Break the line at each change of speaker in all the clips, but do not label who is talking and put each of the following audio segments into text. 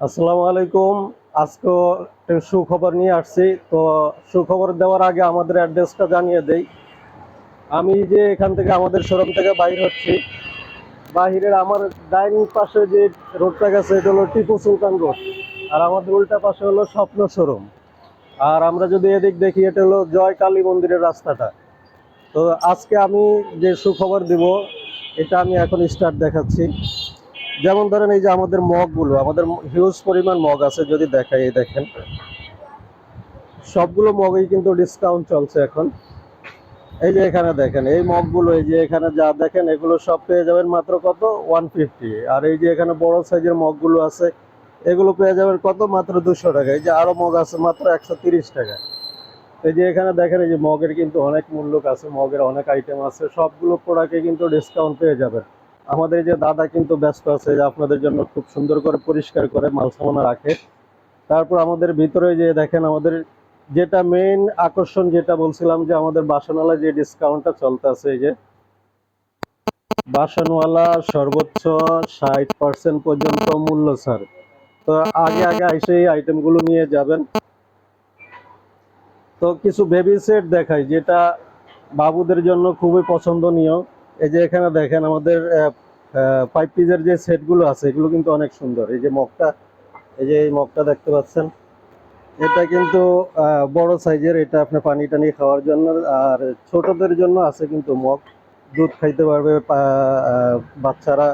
আসসালামু আলাইকুম। আজকে একটা সুখবর নিয়ে আসছি। তো সুখবর দেওয়ার আগে আমাদের অ্যাড্রেসটা জানিয়ে দেই। আমি যে এখান থেকে আমাদের শোরুম থেকে বাইর হচ্ছি, বাহিরের আমার ডাইনিং পাশে যে রোডটা গেছে, এটা হলো টিপু সুলতান রোড। আর আমাদের উল্টা পাশে হলো স্বপ্ন শোরুম। আর আমরা যদি এদিক দেখি, এটা হলো জয় কালী মন্দিরের রাস্তাটা। তো আজকে আমি যে সুখবর দিব, এটা আমি এখন স্টার্ট দেখাচ্ছি। যেমন ধরেন এই যে আমাদের মগগুলো, আমাদের হিউজ পরিমাণ মগ আছে যদি দেখাই, এই দেখেন। সবগুলো মগই কিন্তু ডিসকাউন্ট চলছে এখন। এই যে এখানে দেখেন, এই মগগুলো, এই যে এখানে যা দেখেন, এগুলো সব পেয়ে যাবেন মাত্র কত? ওয়ান ফিফটি আর এই যে এখানে বড় সাইজের মগগুলো আছে, এগুলো পেয়ে যাবেন কত? মাত্র দুশো টাকা। এই যে আরও মগ আছে, মাত্র একশো তিরিশ টাকা। এই যে এখানে দেখেন, এই যে মগের কিন্তু অনেক মূল্য আছে, মগের অনেক আইটেম আছে, সবগুলো প্রোডাক্টে কিন্তু ডিসকাউন্ট পেয়ে যাবেন। আমাদের যে দাদা কিন্তু ব্যস্ত আছে, যে আপনাদের জন্য খুব সুন্দর করে পরিষ্কার করে মাল সামানা রাখে। তারপর আমাদের ভিতরে যে দেখেন, আমাদের যেটা মেইন আকর্ষণ যেটা বলছিলাম যে আমাদের বাসনওয়ালা যে ডিসকাউন্টটা চলতে আছে এই যে, বাসনওয়ালা সর্বোচ্চ ষাট পার্সেন্ট পর্যন্ত মূল্য ছাড় তো আগে আগে এসে এই আইটেমগুলো নিয়ে যাবেন। তো কিছু বেবি সেট দেখাই, যেটা বাবুদের জন্য খুবই পছন্দনীয়। এই যে এখানে দেখেন আমাদের ফাইভ পিসের যে সেটগুলো আছে, এগুলো কিন্তু অনেক সুন্দর। এই যে মগটা, এই যে এই মগটা দেখতে পাচ্ছেন। এটা কিন্তু বড় সাইজের এটা আপনি পানি টানি খাওয়ার জন্য, আর ছোটদের জন্য আছে কিন্তু মগ। দুধ খাইতে পারবে বাচ্চারা।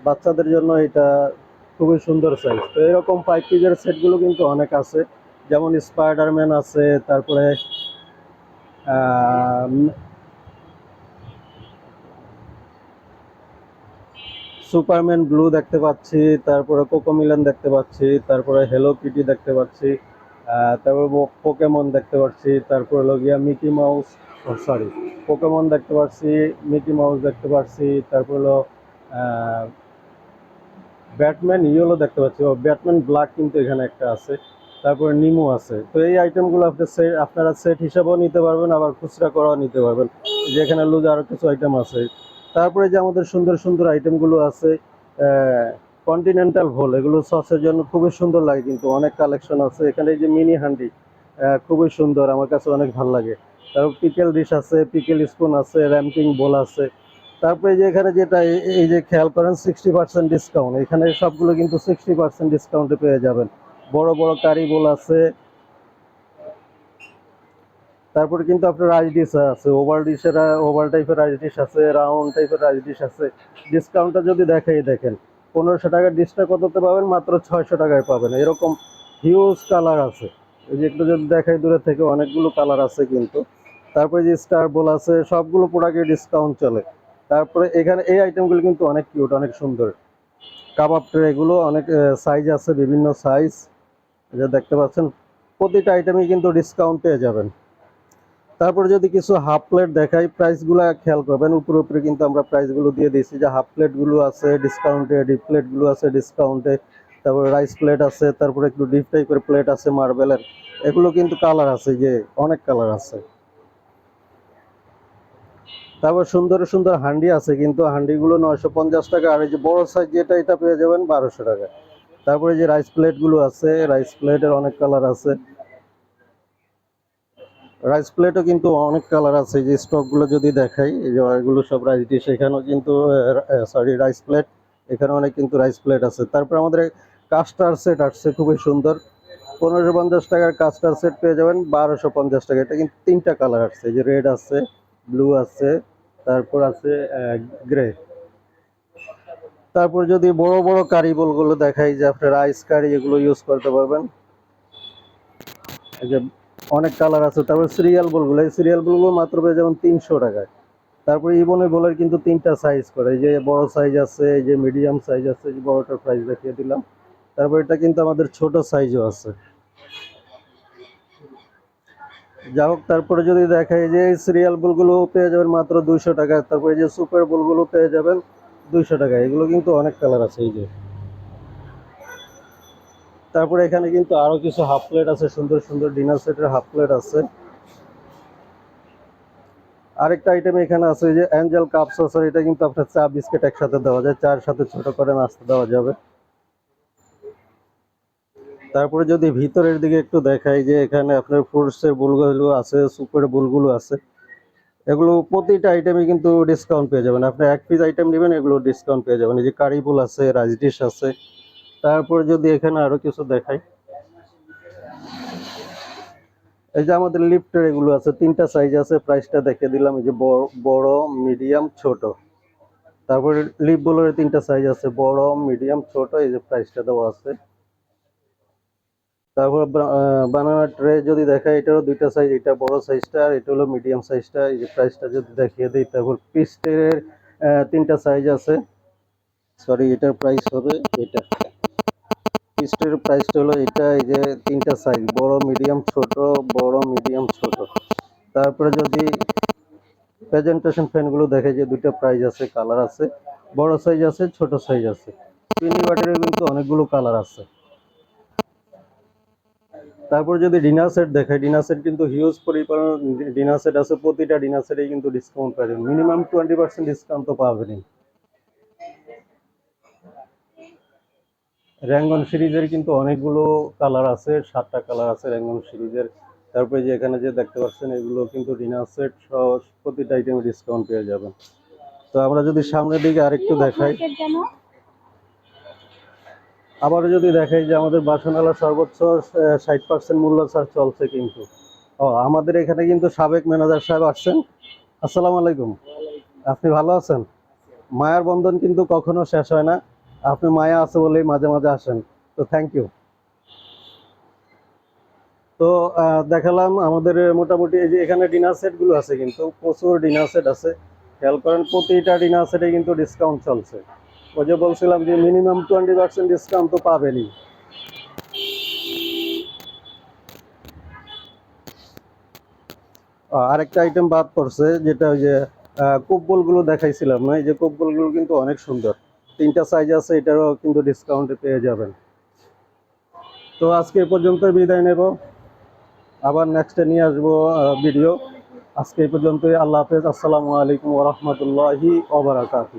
বাচ্চাদের জন্য এটা খুবই সুন্দর সাইজ তো এরকম ফাইভ পিসের সেটগুলো কিন্তু অনেক আছে। যেমন স্পাইডারম্যান আছে, তারপরে সুপারম্যান ব্লু দেখতে পাচ্ছি, তারপরে কোকোমিলান দেখতে পাচ্ছি, তারপরে হ্যালো কিটি দেখতে পাচ্ছি তারপরে পোকেমন দেখতে পাচ্ছি, তারপরে হলো গিয়া মিকি মাউস সরি পোকেমন দেখতে পাচ্ছি মিকি মাউস দেখতে পাচ্ছি, তারপর হলো ব্যাটম্যান ইয়েলো দেখতে পাচ্ছি, ও ব্যাটম্যান ব্ল্যাক কিন্তু এখানে একটা আছে, তারপরে নিমো আছে, তো এই আইটেমগুলো আপনি সেট আপনারা সেট হিসাবেও নিতে পারবেন, আবার খুচরা করাও নিতে পারবেন, যেখানে লুজ আরও কিছু আইটেম আছে। তারপরে যে আমাদের সুন্দর সুন্দর আইটেমগুলো আছে কন্টিনেন্টাল ভোল, এগুলো সসের জন্য খুবই সুন্দর লাগে কিন্তু অনেক কালেকশন আছে। এখানে এই যে মিনি হান্ডি খুবই সুন্দর, আমার কাছে অনেক ভালো লাগে। তারপর পিকেল ডিশ আছে পিকেল স্পুন আছে র্যাম্পিং বোল আছে। তারপরে যে এখানে যেটা, এই- যে খেয়াল করেন সিক্সটি পার্সেন্ট ডিসকাউন্ট এখানে সবগুলো কিন্তু সিক্সটি পার্সেন্ট ডিসকাউন্টে পেয়ে যাবেন। বড় বড় কারি বোল আছে তারপরে কিন্তু আপনার রাইস ডিশ আছে ওভার ডিশের ওভার টাইপের রাইস ডিশ আছে রাউন্ড টাইপের রাইস ডিশ আছে। ডিসকাউন্টটা যদি দেখাই, দেখেন, পনেরোশো টাকার ডিশটা কততে পাবেন? মাত্র ছয়শো টাকায় পাবেন। এরকম হিউজ কালার আছে। এই যে একটু যদি দেখাই দূরে থেকে, অনেকগুলো কালার আছে কিন্তু। তারপরে যে স্টার বোল আছে, সবগুলো প্রোডাক্টে ডিসকাউন্ট চলে। তারপরে এখানে এই আইটেমগুলো কিন্তু অনেক কিউট অনেক সুন্দর। কাবাব ট্রে এগুলো অনেক সাইজ আছে, বিভিন্ন সাইজ যা দেখতে পাচ্ছেন, প্রতিটা আইটেমই কিন্তু ডিসকাউন্ট পেয়ে যাবেন। তারপরে যদি কিছু হাফ প্লেট দেখাই প্রাইসগুলো খেয়াল করবেন। উপরে উপরে কিন্তু আমরা প্রাইসগুলো দিয়ে দিয়েছি। যে হাফ প্লেটগুলো আছে ডিসকাউন্টে ডিপ প্লেটগুলো আছে ডিসকাউন্টে তারপরে রাইস প্লেট আছে, তারপরে একটু ডিপ টাইপের প্লেট আছে মার্বেলের এগুলো কিন্তু কালার আছে, যে অনেক কালার আছে। তারপর সুন্দর সুন্দর হান্ডি আছে, কিন্তু হান্ডিগুলো নয়শো পঞ্চাশ টাকা। আর এই যে বড় সাইজ যেটা, এটা পেয়ে যাবেন বারোশো টাকা। তারপরে যে রাইস প্লেটগুলো আছে রাইস প্লেটের অনেক কালার আছে। রাইস প্লেটও কিন্তু অনেক কালার আছে যে স্টকগুলো যদি দেখাই, এই যে এগুলো সব রাইস ডিশ এখানেও কিন্তু সরি রাইস প্লেট এখানে অনেক কিন্তু রাইস প্লেট আছে। তারপর আমাদের কাস্টার সেট আসছে, খুবই সুন্দর। পনেরোশো পঞ্চাশ টাকার কাস্টার সেট পেয়ে যাবেন, বারোশো পঞ্চাশ টাকা। এটা কিন্তু তিনটা কালার আসছে যে রেড আছে, ব্লু আছে, তারপর আছে গ্রে। তারপর যদি বড় বড় কারি বলগুলো দেখাই, যে আপনার রাইস কারি এগুলো ইউজ করতে পারবেন। এই যে অনেক কালার আছে। তারপর সিরিয়াল বলগুলো এই সিরিয়াল বলগুলো মাত্র পেয়ে যাবেন তিনশো টাকায়। তারপরে ইবনের বলের কিন্তু তিনটা সাইজ করে। এই যে বড় সাইজ আছে, এই যে মিডিয়াম সাইজ আছে, এই যে বড়টার প্রাইস দেখিয়ে দিলাম। তারপর এটা কিন্তু আমাদের ছোট সাইজও আছে। যা হোক, তারপরে যদি দেখাই যে এই সিরিয়াল বলগুলো পেয়ে যাবেন মাত্র দুইশো টাকা তারপরে এই যে সুপার বলগুলো পেয়ে যাবেন দুইশো টাকা এগুলো কিন্তু অনেক কালার আছে, এই যে। তারপরে এখানে কিন্তু আরও কিছু হাফ প্লেট আছে, সুন্দর সুন্দর ডিনার সেটের হাফ প্লেট আছে। আরেকটা আইটেম এখানে আছে যে অ্যাঞ্জেল কাপ সসার এটা কিন্তু আপনার চা বিস্কিট একসাথে দেওয়া যায় চার সাথে ছোট করে নাস্তা দেওয়া যাবে। তারপরে যদি ভিতরের দিকে একটু দেখাই যে এখানে আপনার ফ্রুটসের বুলগুলো আছে সুপের বুলগুলো আছে, এগুলো প্রতিটা আইটেমে কিন্তু ডিসকাউন্ট পেয়ে যাবেন। আপনি এক পিস আইটেম নেবেন, এগুলো ডিসকাউন্ট পেয়ে যাবেন। এই যে কারি বুল আছে রাইস ডিশ আছে তারপরে যদি এখানে আরও কিছু দেখাই, এই যে আমাদের লিফটের এগুলো আছে, তিনটা সাইজ আছে প্রাইসটা দেখে দিলাম, এই যে বড় মিডিয়াম ছোট। তারপরে লিপ বোলের তিনটা সাইজ আছে, বড় মিডিয়াম ছোট, এই যে প্রাইসটা দেওয়া আছে। তারপর বানানা ট্রে যদি দেখাই, এটারও দুইটা সাইজ এটা বড় সাইজটা আর এটা হলো মিডিয়াম সাইজটা এই যে প্রাইসটা যদি দেখিয়ে দিই, তারপর পিস ট্রের তিনটা সাইজ আছে। সরি এটার প্রাইস হবে এটা। পিস ট্রের প্রাইসটা হলো এটা, এই যে তিনটা সাইজ বড় মিডিয়াম ছোট, বড় মিডিয়াম ছোট। তারপরে যদি প্রেজেন্টেশন ফ্যানগুলো দেখে যে দুটো প্রাইস আছে কালার আছে, বড় সাইজ আছে, ছোট সাইজ আছে। পিনি বাটারের কিন্তু অনেকগুলো কালার আছে। তারপর যদি ডিনার সেট দেখাই ডিনার সেট কিন্তু হিউজ পরিমাণ ডিনার সেট আছে, প্রতিটা ডিনার সেটে কিন্তু ডিসকাউন্ট পাবেন মিনিমাম টোয়েন্টি পার্সেন্ট ডিসকাউন্ট তো পাবেনই। র্যাঙ্গন সিরিজের কিন্তু অনেকগুলো কালার আছে সাতটা কালার আছে র্যাঙ্গন সিরিজের। তারপরে যে এখানে যে দেখতে পাচ্ছেন এগুলো কিন্তু ডিনার সেট সহ প্রতিটা আইটেমে ডিসকাউন্ট পেয়ে যাবেন। তো আমরা যদি সামনের দিকে আরেকটু দেখাই। আবারও যদি দেখাই যে আমাদের বাসনালা সর্বোচ্চ ষাট পার্সেন্ট মূল্য ছাড় চলছে কিন্তু। ও আমাদের এখানে কিন্তু সাবেক ম্যানেজার সাহেব আসছেন। আসসালামু আলাইকুম। আপনি ভালো আছেন? মায়ার বন্ধন কিন্তু কখনো শেষ হয় না। আপনি মায়া আছে বলেই মাঝে মাঝে আসেন। তো থ্যাংক ইউ তো দেখালাম আমাদের মোটামুটি এই যে এখানে ডিনার সেটগুলো আছে কিন্তু, প্রচুর ডিনার সেট আছে। খেয়াল করেন, প্রতিটা ডিনার সেটে কিন্তু ডিসকাউন্ট চলছে। ওই যে বলছিলাম যে মিনিমাম টোয়েন্টি পার্সেন্ট ডিসকাউন্ট তো পাবেনই। আরেকটা আইটেম বাদ পড়ছে, যেটা ওই যে কোপবলগুলো দেখাইছিলাম না? এই যে কোপবলগুলো কিন্তু অনেক সুন্দর। তিনটা সাইজ আছে, এটারও কিন্তু ডিসকাউন্টে পেয়ে যাবেন। তো আজকে পর্যন্ত বিদায় নেব। আবার নেক্সটে নিয়ে আসব ভিডিও আজকে এই পর্যন্তই। আল্লাহ হাফেজ। আসসালামু আলাইকুম ওরহমতুল্লাহি ওবরাকাতু